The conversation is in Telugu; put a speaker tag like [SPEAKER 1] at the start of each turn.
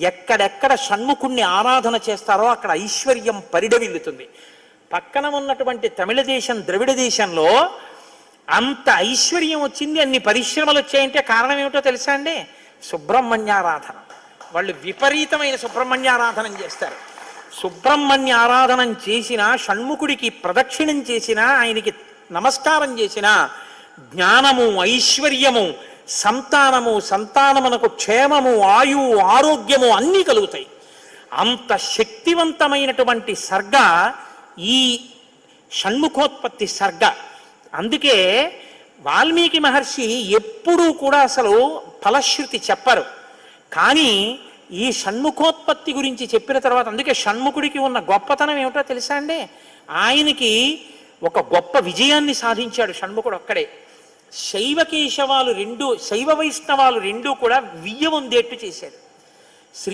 [SPEAKER 1] ఎక్కడెక్కడ షణ్ముఖుణ్ణి ఆరాధన చేస్తారో అక్కడ ఐశ్వర్యం పరిడవిల్లుతుంది. పక్కన ఉన్నటువంటి తమిళ దేశం ద్రవిడ దేశంలో అంత ఐశ్వర్యం వచ్చింది అన్ని పరిశ్రమలు వచ్చాయంటే కారణం ఏమిటో తెలుసా అండి? సుబ్రహ్మణ్యారాధన. వాళ్ళు విపరీతమైన సుబ్రహ్మణ్యారాధనం చేస్తారు. సుబ్రహ్మణ్య ఆరాధనం చేసిన షణ్ముఖుడికి ప్రదక్షిణం చేసిన ఆయనకి నమస్కారం చేసిన జ్ఞానము ఐశ్వర్యము సంతానము సంతానమునకు క్షేమము ఆయువు ఆరోగ్యము అన్నీ కలుగుతాయి. అంత శక్తివంతమైనటువంటి సర్గ ఈ షణ్ముఖోత్పత్తి సర్గ. అందుకే వాల్మీకి మహర్షి ఎప్పుడూ కూడా అసలు ఫలశ్రుతి చెప్పరు. కానీ ఈ షణ్ముఖోత్పత్తి గురించి చెప్పిన తర్వాత అందుకే షణ్ముఖుడికి ఉన్న గొప్పతనం ఏమిటో తెలుసా అండి? ఆయనకి ఒక గొప్ప విజయాన్ని సాధించాడు షణ్ముఖుడు ఒక్కడే. శైవ కేశవాలు రెండు శైవ వైష్ణవాలు రెండు కూడా వియ్యం ఉందేట్టు చేశారు.